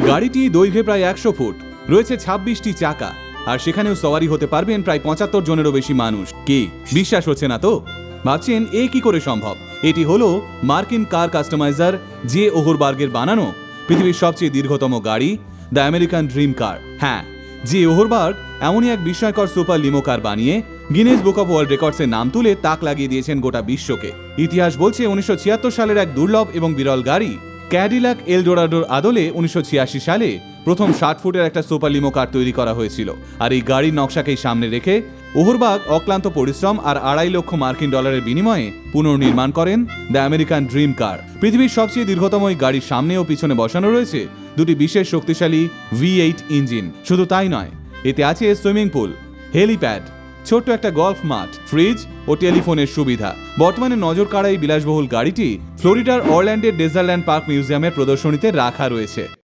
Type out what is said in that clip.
গাড়িটি দৈর্ঘ্যে প্রায় একশো ফুট, রয়েছে ছাব্বিশটি চাকা, আর সেখানেও সওয়ারি হতে পারবেন প্রায় পঁচাত্তর জনেরও বেশি মানুষ। কি? বিশ্বাস হচ্ছে না তো? ভাবছেন, এ কি করে সম্ভব? এটি হলো মার্কিন কার কাস্টমাইজার জে ওহরবার্গের বানানো পৃথিবীর সবচেয়ে দীর্ঘতম গাড়ি, দ্য আমেরিকান ড্রিম কার। হ্যাঁ যে ওহরবার্গ এমনই এক বিস্ময়কর সুপার লিমো কার বানিয়ে গিনেস বুক অফ ওয়ার্ল্ড রেকর্ডসের নাম তুলে তাক লাগিয়ে দিয়েছেন গোটা বিশ্বকে। ইতিহাস বলছে উনিশশো ছিয়াত্তর সালের এক দুর্লভ এবং বিরল গাড়ি। ক্যাডিলাক এলডোরাডোর আদলে উনিশশো ছিয়াশি সালে প্রথম ষাট ফুটের একটা সুপার লিমো কার তৈরি করা হয়েছিল। আর এই গাড়ির নকশাকেই সামনে রেখে ওহরবাগ অক্লান্ত পরিশ্রম আর আড়াই লক্ষ মার্কিন ডলারের বিনিময়ে পুনর্নির্মাণ করেন দ্য আমেরিকান ড্রিম কার। পৃথিবীর সবচেয়ে দীর্ঘতম এই গাড়ির সামনে ও পিছনে বসানো রয়েছে দুটি বিশেষ শক্তিশালী ভি এইট ইঞ্জিন। শুধু তাই নয়, এতে আছে সুইমিং পুল, হেলিপ্যাড ছোট্ট একটা গল্ফ মাঠ, ফ্রিজ ও টেলিফোনের সুবিধা। বর্তমানে নজর কাড়া এই বিলাসবহুল গাড়িটি ফ্লোরিডার অরল্যান্ডের ডেজারল্যান্ড পার্ক মিউজিয়ামের প্রদর্শনীতে রাখা রয়েছে।